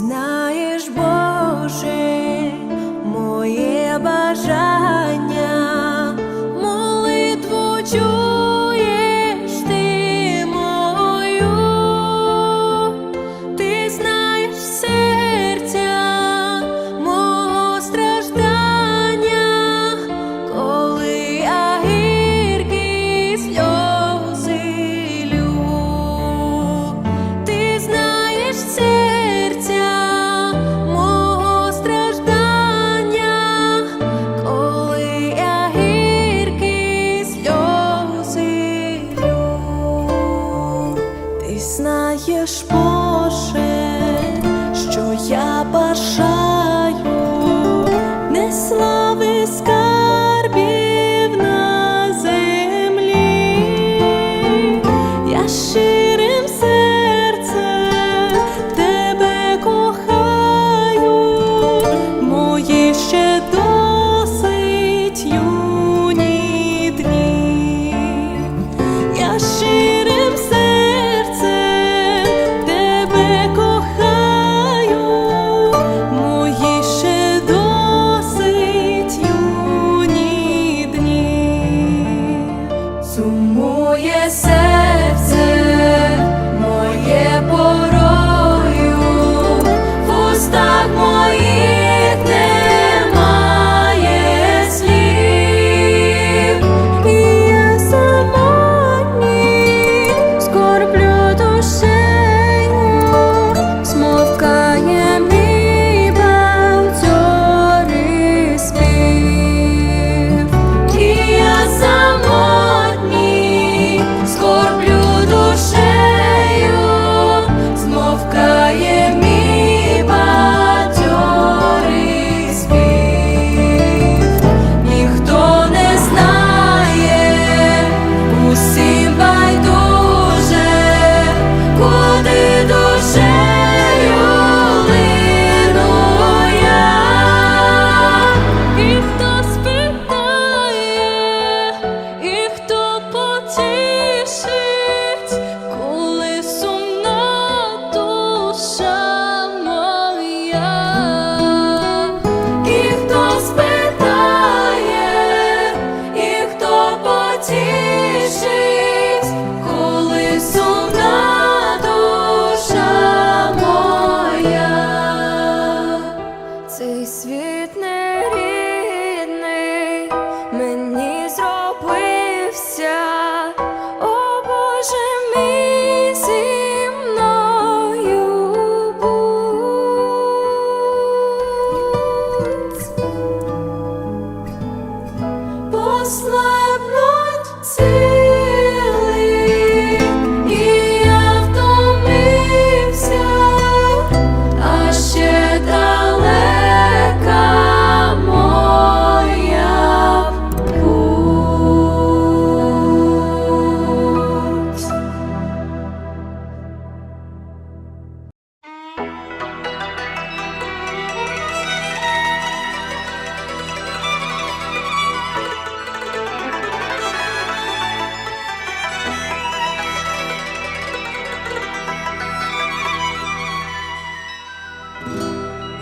знаєш, Боже, моє бажання. наша.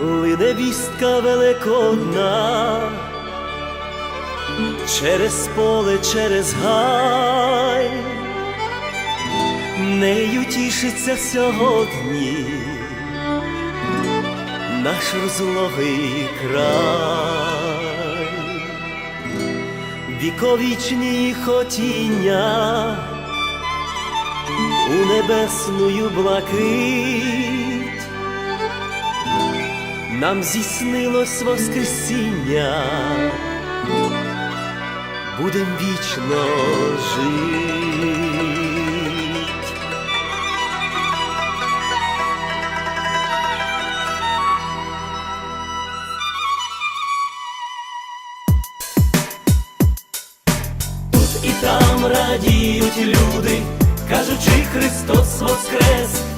лине вістка великодна, через поле, через гай, нею тішиться сьогодні, наш розлогий край, віковічні хотіння у небесною блакить нам зіснилось Воскресіння, будем вічно жить. Тут і там радіють люди, кажучи Христос Воскрес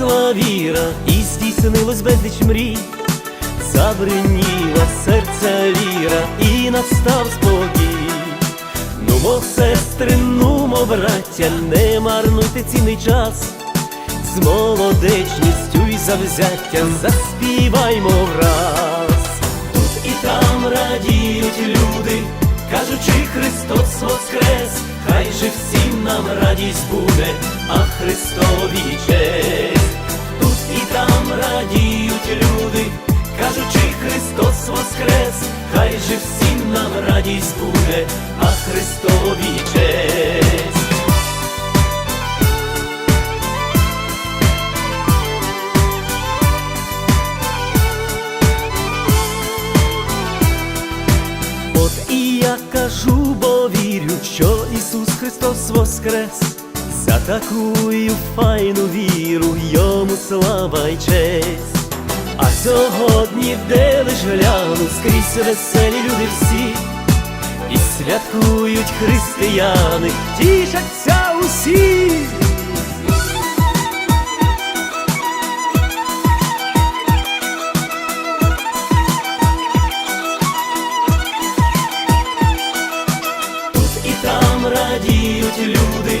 Зросла віра і здійснилось безліч мрій, забриніла серця ліра і настав спокій. Нумо, сестри, нумо, браття, не марнуйте цінний час, з молодечністю й завзяттям заспіваймо враз. Тут і там радіють люди, кажучи, Христос воскрес, хай же всім нам радість буде, Христові честь. Тут і там радіють люди, кажучи, Христос воскрес, хай же всім нам радість буде, а Христові честь. От і я кажу, бо вірю, що Ісус Христос воскрес, за такую файну віру, йому слава й честь. А сьогодні, де лиш гляну, скрізь веселі люди всі, і святкують християни, тішаться усі. Тут і там радіють люди,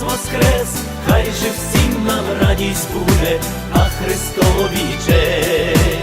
Воскрес, хай же всім нам радість буде, а Христові честь.